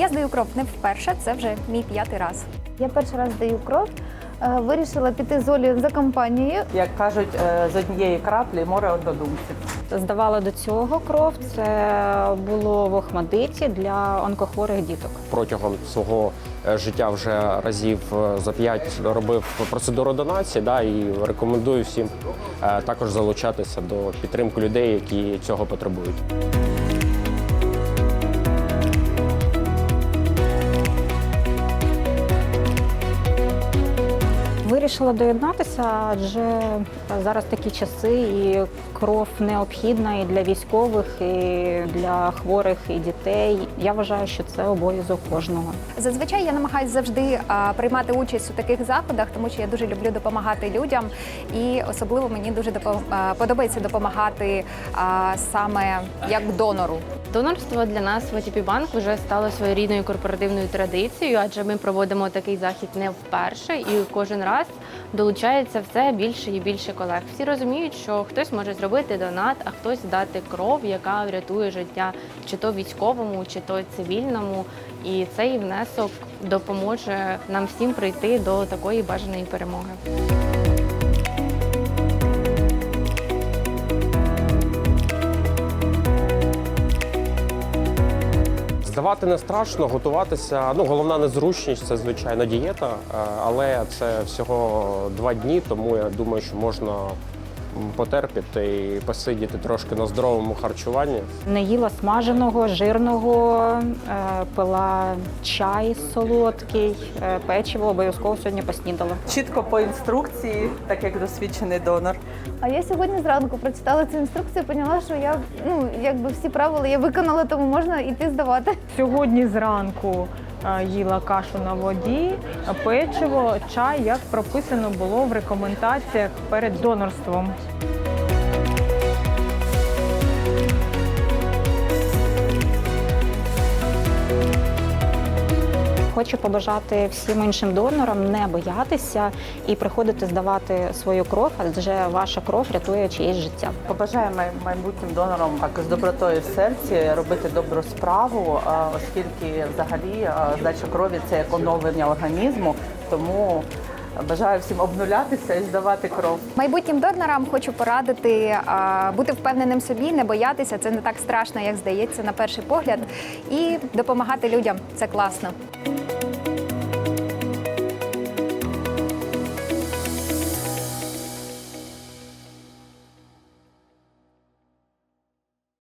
Я здаю кров не вперше, це вже мій п'ятий раз. Я перший раз здаю кров. е, Вирішила піти з Олею за компанією. Як кажуть, е, з однієї краплі море однодумців. Здавала до цього кров. Це було в Охмадиті для онкохворих діток. протягом свого е, життя вже разів за п'ять робив процедуру донації, да, і рекомендую всім також залучатися до підтримки людей, які цього потребують. Вирішила доєднатися, адже зараз такі часи, і кров необхідна і для військових, і для хворих, і дітей. Я вважаю, що це обов'язок кожного. Зазвичай я намагаюся завжди а, приймати участь у таких заходах, тому що я дуже люблю допомагати людям, і особливо мені дуже допом- а, подобається допомагати а, саме як донору. Донорство для нас в ATP Банк вже стало своєрідною корпоративною традицією, адже ми проводимо такий захід не вперше, і кожен раз долучається все більше і більше колег. Всі розуміють, що хтось може зробити донат, а хтось дати кров, яка врятує життя чи то військовому, чи то цивільному. І цей внесок допоможе нам всім прийти до такої бажаної перемоги. Здавати не страшно, готуватися. Ну, головна незручність це звичайно дієта, е, але це всього два дні, тому я думаю, що можна потерпіти і посидіти трошки на здоровому харчуванні. Не їла смаженого, жирного, е, пила чай солодкий, е, печиво обов'язково сьогодні поснідала. Чітко по інструкції, так як досвідчений донор. А я сьогодні зранку прочитала цю інструкцію, поняла, що я ну якби всі правила я виконала, тому можна йти здавати. Сьогодні зранку їла кашу на воді, печиво, чай, як прописано було в рекомендаціях перед донорством. Хочу побажати всім іншим донорам не боятися і приходити здавати свою кров, адже ваша кров рятує чиєсь життя. Побажаю майбутнім донорам так з добротою в серці робити добру справу, оскільки взагалі здача крові це як оновлення організму. Тому бажаю всім обнулятися і здавати кров. Майбутнім донорам хочу порадити а, бути впевненим в собі, не боятися. Це не так страшно, як здається на перший погляд, і допомагати людям. Це класно.